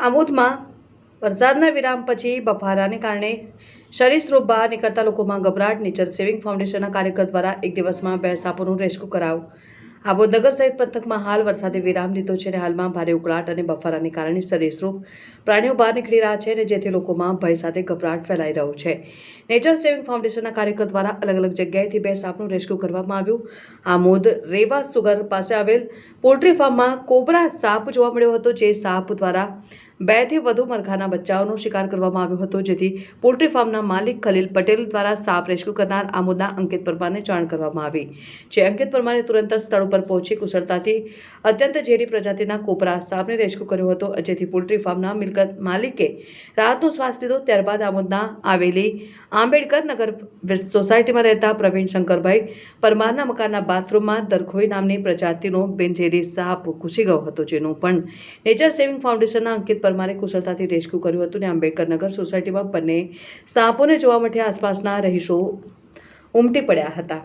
આમોદમાં વરસાદના વિરામ પછી બફારાને કારણે સરીસૃપ બહાર નીકળતા લોકોમાં ગભરાટ. નેચર સેવિંગ ફાઉન્ડેશનના કાર્યકર દ્વારા એક દિવસમાં બે સાપોનું રેસ્ક્યુ કરાયું. આબોદ નગર સહિત પંથકમાં હાલ વરસાદે વિરામ લીધો છે અને હાલમાં ભારે ઉકળાટ અને બફારાને કારણે સરીસૃપ પ્રાણીઓ બહાર નીકળી રહ્યા છે અને જેથી લોકોમાં ભય સાથે ગભરાટ ફેલાઈ રહ્યો છે. નેચર સેવિંગ ફાઉન્ડેશનના કાર્યકર દ્વારા અલગ અલગ જગ્યાએથી બે સાપનું રેસ્ક્યુ કરવામાં આવ્યું. આમોદ રેવા સુગર પાસે આવેલ પોલ્ટ્રી ફાર્મમાં કોબરા સાપ જોવા મળ્યો હતો, જે સાપ દ્વારા બેથી વધુ મરઘાના બચ્ચાઓનો શિકાર કરવામાં આવ્યો હતો, જેથી પોલ્ટ્રી ફાર્મના માલિક ખલીલ પટેલ દ્વારા સાપ રેસ્ક્યુ કરનાર આમોદના અંકિત પરમારને જાણ કરવામાં આવી. જે અંકિત પરમારે તુરંત સ્થળ ઉપર પહોંચી કુશળતાથી અત્યંત ઝેરી પ્રજાતિના કોપરા સાપને રેસ્ક્યુ કર્યો હતો, જેથી પોલ્ટ્રી ફાર્મના મિલકત માલિકે રાહતનો શ્વાસ લીધો, ત્યારબાદ આમોદના આવેલી આંબેડકર નગર સોસાયટીમાં રહેતા પ્રવીણ શંકરભાઈ પરમારના મકાનના બાથરૂમમાં દરખોઈ નામની પ્રજાતિનો બિનઝેરી સાપ ઘૂસી ગયો હતો, જેનું પણ નેચર સેવિંગ ફાઉન્ડેશનના અંકિત પરમારે કુશળતાથી રેસ્ક્યુ કર્યું હતું અને આંબેડકરનગર સોસાયટીમાં બંને સાપોને જોવા માટે આસપાસના રહીશો ઉમટી પડ્યા હતા.